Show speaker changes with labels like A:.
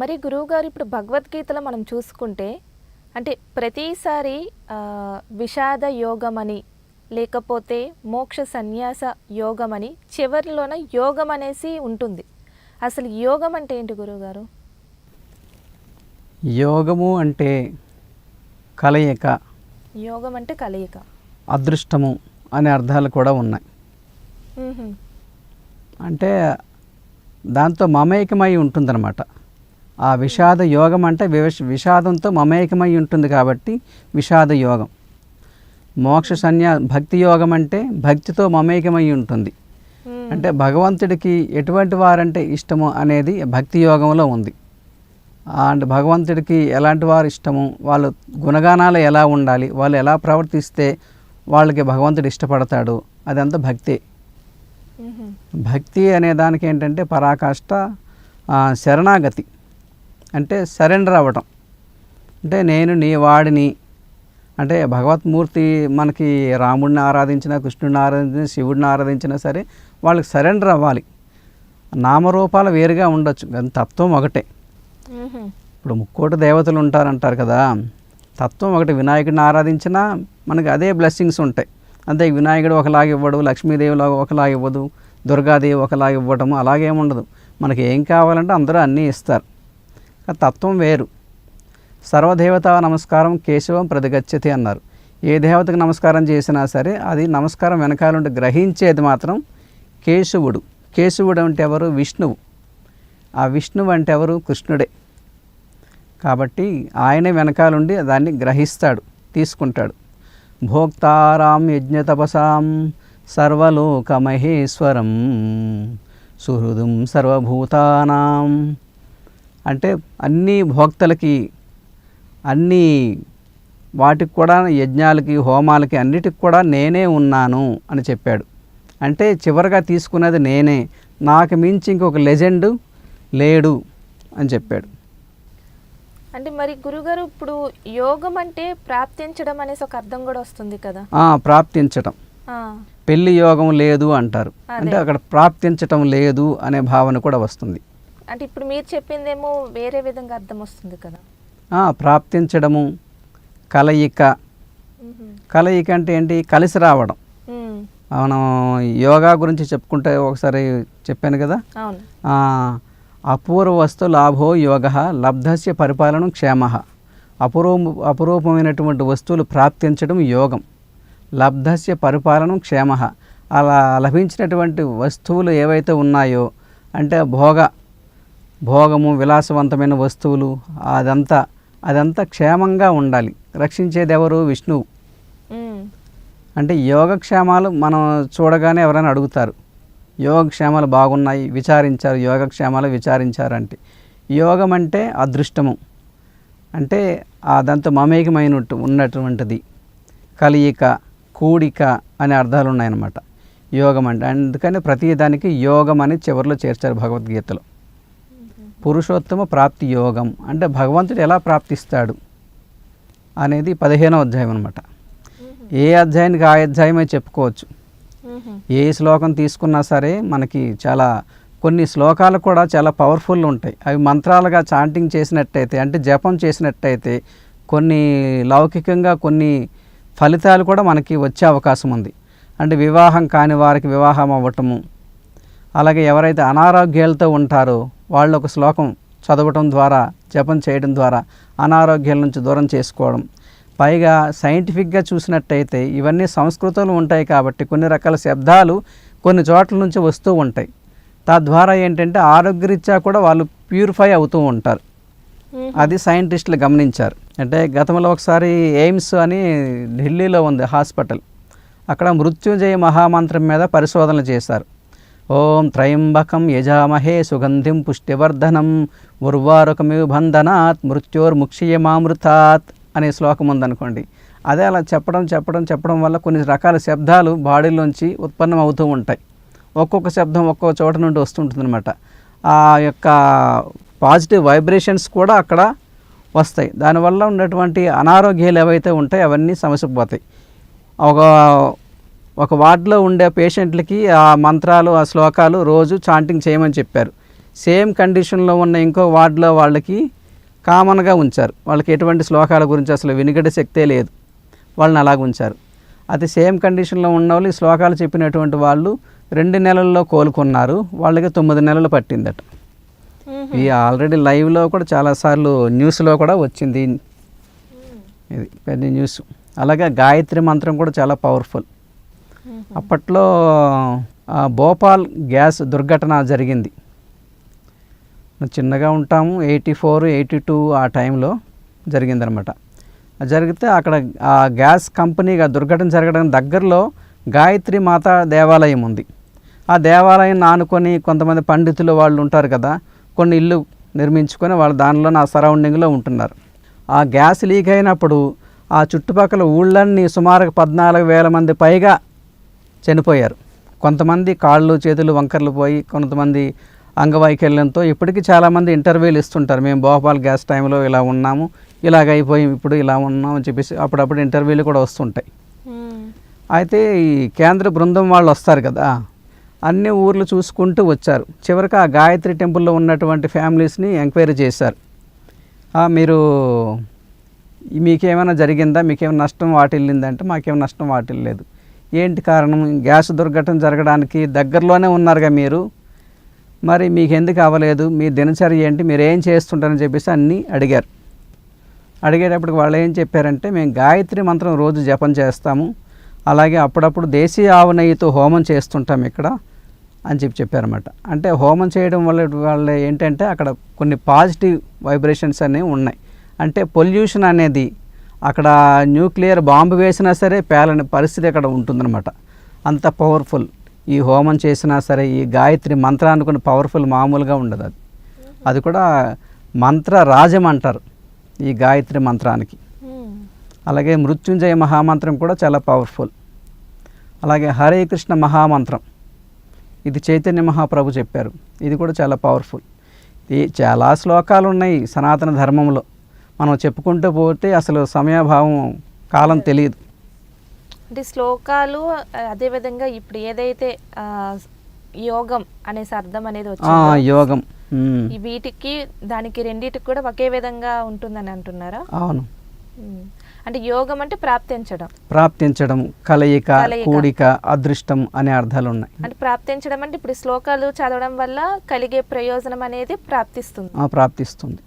A: మరి గురువుగారు ఇప్పుడు భగవద్గీతలో మనం చూసుకుంటే అంటే ప్రతిసారి విషాద యోగమని లేకపోతే మోక్ష సన్యాస యోగమని చివరిలోన యోగం అనేసి ఉంటుంది. అసలు యోగం అంటే ఏంటి గురువుగారు?
B: యోగము అంటే కలయిక.
A: యోగం అంటే కలయిక.
B: అదృష్టము అనే అర్థాలు కూడా ఉన్నాయి. అంటే దాంతో మమేకమై ఉంటుందన్నమాట. ఆ విషాద యోగం అంటే వివశ విషాదంతో మమేకమై ఉంటుంది కాబట్టి విషాద యోగం. మోక్ష సన్యా భక్తి యోగం అంటే భక్తితో మమేకమై ఉంటుంది. అంటే భగవంతుడికి ఎటువంటి వారంటే ఇష్టము అనేది భక్తి యోగంలో ఉంది. అండ్ భగవంతుడికి ఎలాంటి వారు ఇష్టము? వాళ్ళ గుణగానాలు ఎలా ఉండాలి? వాళ్ళు ఎలా ప్రవర్తిస్తే వాళ్ళకి భగవంతుడు ఇష్టపడతాడు? అదంతా భక్తే. భక్తి అనే దానికి ఏంటంటే పరాకాష్ట శరణాగతి. అంటే సరెండర్ అవ్వటం. అంటే నేను నీ వాడిని. అంటే భగవత్మూర్తి మనకి రాముడిని ఆరాధించినా కృష్ణుడిని ఆరాధించినా శివుడిని ఆరాధించినా సరే వాళ్ళకి సరెండర్ అవ్వాలి. నామరూపాలు వేరుగా ఉండొచ్చు. కానీ తత్వం ఒకటే. ఇప్పుడు ముక్కోటి దేవతలు ఉంటారంటారు కదా. తత్వం ఒకటి. వినాయకుడిని ఆరాధించినా మనకి అదే బ్లెస్సింగ్స్ ఉంటాయి. అంతే వినాయకుడు ఒకలాగా ఇవ్వడు లక్ష్మీదేవి ఒకలాగా ఇవ్వదు దుర్గాదేవి ఒకలాగా ఇవ్వటం అలాగేముండదు మనకి ఏం కావాలంటే అందరూ అన్నీ ఇస్తారు. తత్వం వేరు. సర్వదేవత నమస్కారం కేశవం ప్రతిగచ్చతి అన్నారు. ఏ దేవతకు నమస్కారం చేసినా సరే అది నమస్కారం వెనకాలంటే గ్రహించేది మాత్రం కేశవుడు. కేశవుడు అంటే ఎవరు? విష్ణువు. ఆ విష్ణువు అంటే ఎవరు? కృష్ణుడే. కాబట్టి ఆయనే వెనకాలండి దాన్ని గ్రహిస్తాడు తీసుకుంటాడు. భోక్తారాం యజ్ఞతపసాం సర్వలోకమహేశ్వరం. సుహృదం సర్వభూతానాం అంటే అన్ని భోక్తలకి అన్ని వాటికి కూడా యజ్ఞాలకి హోమాలకి అన్నిటికి కూడా నేనే ఉన్నాను అని చెప్పాడు. అంటే చివరిగా తీసుకున్నది నేనే. నాకు మించి ఇంకొక లెజెండ్ లేడు అని చెప్పాడు.
A: అంటే మరి గురుగారు ఇప్పుడు యోగం అంటే ప్రాప్తించడం అనేసి ఒక అర్థం కూడా వస్తుంది కదా?
B: ఆ, పెళ్ళి యోగం లేదు అంటారు. అంటే అక్కడ ప్రాప్తించటం లేదు అనే భావన కూడా వస్తుంది.
A: అంటే ఇప్పుడు మీరు చెప్పిందేమో వేరే విధంగా అర్థం వస్తుంది కదా.
B: ప్రాప్తించడము కలయిక. కలయిక అంటే ఏంటి? కలిసి రావడం. మనం యోగా గురించి చెప్పుకుంటే ఒకసారి చెప్పాను కదా? అపూర్వస్తు లాభో యోగ లబ్ధస్య పరిపాలనం క్షేమ. అపురూ అపురూపమైనటువంటి వస్తువులు ప్రాప్తించడం యోగం. లబ్ధస్య పరిపాలనం క్షేమ. అలా లభించినటువంటి వస్తువులు ఏవైతే ఉన్నాయో అంటే భోగ భోగము విలాసవంతమైన వస్తువులు అదంతా అదంతా క్షేమంగా ఉండాలి. రక్షించేది ఎవరు విష్ణువు. అంటే యోగక్షేమాలు మనం చూడగానే ఎవరైనా అడుగుతారు. యోగక్షేమాలు బాగున్నాయి విచారించారు యోగక్షేమాలు విచారించారు అంటే యోగం అంటే అదృష్టము. అంటే ఆ దాంతో మమేకమైనట్టు ఉన్నటువంటిది. కలియిక కూడిక అనే అర్థాలు ఉన్నాయన్నమాట యోగం అంటే అందుకని ప్రతి దానికి యోగం అని చివరిలో చేర్చారు భగవద్గీతలో. పురుషోత్తమ ప్రాప్తి యోగం అంటే భగవంతుడు ఎలా ప్రాప్తిస్తాడు అనేది పదిహేనవ అధ్యాయం అనమాట ఏ అధ్యాయానికి ఆ అధ్యాయమే చెప్పుకోవచ్చు. ఏ శ్లోకం తీసుకున్నా సరే మనకి చాలా కొన్ని శ్లోకాలు కూడా చాలా పవర్ఫుల్ ఉంటాయి. అవి మంత్రాలుగా చాంటింగ్ చేసినట్టయితే అంటే జపం చేసినట్టయితే కొన్ని లౌకికంగా కొన్ని ఫలితాలు కూడా మనకి వచ్చే అవకాశం ఉంది. అంటే వివాహం కాని వారికి వివాహం అవ్వటము అలాగే ఎవరైతే అనారోగ్యాలతో ఉంటారో వాళ్ళు ఒక శ్లోకం చదవటం ద్వారా జపం చేయడం ద్వారా అనారోగ్యాల నుంచి దూరం చేసుకోవడం. పైగా సైంటిఫిక్గా చూసినట్టయితే ఇవన్నీ సంస్కృతంలో ఉంటాయి కాబట్టి కొన్ని రకాల శబ్దాలు కొన్ని చోట్ల నుంచి వస్తూ ఉంటాయి. తద్వారా ఏంటంటే ఆరోగ్యరీత్యా కూడా వాళ్ళు ప్యూరిఫై అవుతూ ఉంటారు. అది సైంటిస్టులు గమనించారు. అంటే గతంలో ఒకసారి ఎయిమ్స్ అని ఢిల్లీలో ఉంది హాస్పిటల్. అక్కడ మృత్యుంజయ మహామంత్రం మీద పరిశోధనలు చేశారు. ఓం త్రయంబకం యజామహే సుగంధిం పుష్టివర్ధనం. ఉర్వారుకమివ బంధనాత్ మృత్యోర్ముక్షీయమామృతాత్ అనే శ్లోకం ఉందనుకోండి. అదే అలా చెప్పడం చెప్పడం చెప్పడం వల్ల కొన్ని రకాల శబ్దాలు బాడీలోంచి ఉత్పన్నం అవుతూ ఉంటాయి. ఒక్కొక్క శబ్దం ఒక్కొక్క చోట నుండి వస్తుంటుందన్నమాట. ఆ యొక్క పాజిటివ్ వైబ్రేషన్స్ కూడా అక్కడ వస్తాయి. దానివల్ల ఉన్నటువంటి అనారోగ్యాలు ఏవైతే ఉంటాయో అవన్నీ సమస్యకు పోతాయి ఒక ఒక వార్డులో ఉండే పేషెంట్లకి ఆ మంత్రాలు ఆ శ్లోకాలు రోజు చాంటింగ్ చేయమని చెప్పారు. సేమ్ కండిషన్లో ఉన్న ఇంకో వార్డులో వాళ్ళకి కామన్గా ఉంచారు. వాళ్ళకి ఎటువంటి శ్లోకాల గురించి అసలు వినిగడ శక్తే లేదు. వాళ్ళని అలాగ ఉంచారు. అది సేమ్ కండిషన్లో ఉన్న వాళ్ళు ఈ శ్లోకాలు చెప్పినటువంటి వాళ్ళు రెండు నెలల్లో కోలుకున్నారు. వాళ్ళకి తొమ్మిది నెలలు పట్టిందట. ఈ ఆల్రెడీ లైవ్లో కూడా చాలాసార్లు న్యూస్లో కూడా వచ్చింది. ఇది పెద్ద న్యూస్. అలాగే గాయత్రి మంత్రం కూడా చాలా పవర్ఫుల్. అప్పట్లో భోపాల్ గ్యాస్ దుర్ఘటన జరిగింది. చిన్నగా ఉంటాము ఎయిటీ ఫోర్ ఎయిటీ టూ ఆ టైంలో జరిగిందనమాట. జరిగితే అక్కడ ఆ గ్యాస్ కంపెనీ దుర్ఘటన జరగడం దగ్గరలో గాయత్రి మాత దేవాలయం ఉంది. ఆ దేవాలయం ఆనుకొని కొంతమంది పండితులు వాళ్ళు ఉంటారు కదా కొన్ని ఇల్లు నిర్మించుకొని వాళ్ళు దానిలో నా సరౌండింగ్లో ఉంటున్నారు. ఆ గ్యాస్ లీక్ అయినప్పుడు ఆ చుట్టుపక్కల ఊళ్ళన్నీ సుమారు పద్నాలుగు వేల మంది పైగా చనిపోయారు. కొంతమంది కాళ్ళు చేతులు వంకర్లు పోయి కొంతమంది అంగవైకల్యంతో ఇప్పటికీ చాలామంది ఇంటర్వ్యూలు ఇస్తుంటారు. మేము భోపాల్ గ్యాస్ టైంలో ఇలా ఉన్నాము ఇలాగ అయిపోయి ఇప్పుడు ఇలా ఉన్నాం అని చెప్పేసి అప్పుడప్పుడు ఇంటర్వ్యూలు కూడా వస్తుంటాయి. అయితే ఈ కేంద్ర బృందం వాళ్ళు వస్తారు కదా అన్ని ఊర్లు చూసుకుంటూ వచ్చారు. చివరికి ఆ గాయత్రి టెంపుల్లో ఉన్నటువంటి ఫ్యామిలీస్ని ఎంక్వైరీ చేశారు. "ఆ, మీరు మీకేమైనా జరిగిందా? మీకేమైనా నష్టం వాటిల్లిందా అంటే మాకేమైనా నష్టం వాటిల్లేదు. ఏంటి కారణం? గ్యాస్ దుర్ఘటన జరగడానికి దగ్గరలోనే ఉన్నారుగా మీరు. మరి మీకు ఎందుకు అవ్వలేదు? మీ దినచర్య ఏంటి? మీరు ఏం చేస్తుంటారని చెప్పేసి అన్నీ అడిగారు. అడిగేటప్పటికి వాళ్ళు ఏం చెప్పారంటే మేము గాయత్రి మంత్రం రోజు జపం చేస్తాము. అలాగే అప్పుడప్పుడు దేశీయ ఆవు నెయ్యితో హోమం చేస్తుంటాం ఇక్కడ అని చెప్పి చెప్పారన్నమాట. అంటే హోమం చేయడం వల్ల వాళ్ళ ఏంటంటే అక్కడ కొన్ని పాజిటివ్ వైబ్రేషన్స్ అనేవి ఉన్నాయి. అంటే పొల్యూషన్ అనేది అక్కడ న్యూక్లియర్ బాంబు వేసినా సరే పేలని పరిస్థితి అక్కడ ఉంటుందన్నమాట. అంత పవర్ఫుల్. ఈ హోమం చేసినా సరే ఈ గాయత్రి మంత్రాన్ని కొన్ని పవర్ఫుల్ మామూలుగా ఉండదు అది. అది కూడా మంత్ర రాజం అంటారు ఈ గాయత్రి మంత్రానికి. అలాగే మృత్యుంజయ మహామంత్రం కూడా చాలా పవర్ఫుల్. అలాగే హరే కృష్ణ మహామంత్రం. ఇది చైతన్య మహాప్రభు చెప్పారు. ఇది కూడా చాలా పవర్ఫుల్. ఈ చాలా శ్లోకాలు ఉన్నాయి సనాతన ధర్మంలో. మనం చెప్పుకుంటూ పోతే అసలు సమయాభావం కాలం తెలియదు.
A: అంటే శ్లోకాలు అదేవిధంగా ఇప్పుడు ఏదైతే యోగం అనేసి అర్థం అనేది వచ్చిందో
B: యోగం.
A: వీటికి దానికి రెండిటికి కూడా ఒకే విధంగా ఉంటుందని అంటున్నారా?
B: అవును.
A: అంటే యోగం అంటే ప్రాప్తించడం.
B: ప్రాప్తించడం
A: కలయిక.
B: కూడిక అదృష్టం అనే అర్థాలు ఉన్నాయి.
A: అంటే ప్రాప్తించడం అంటే ఇప్పుడు శ్లోకాలు చదవడం వల్ల కలిగే ప్రయోజనం అనేది ప్రాప్తిస్తుంది.
B: ఆ, ప్రాప్తిస్తుంది.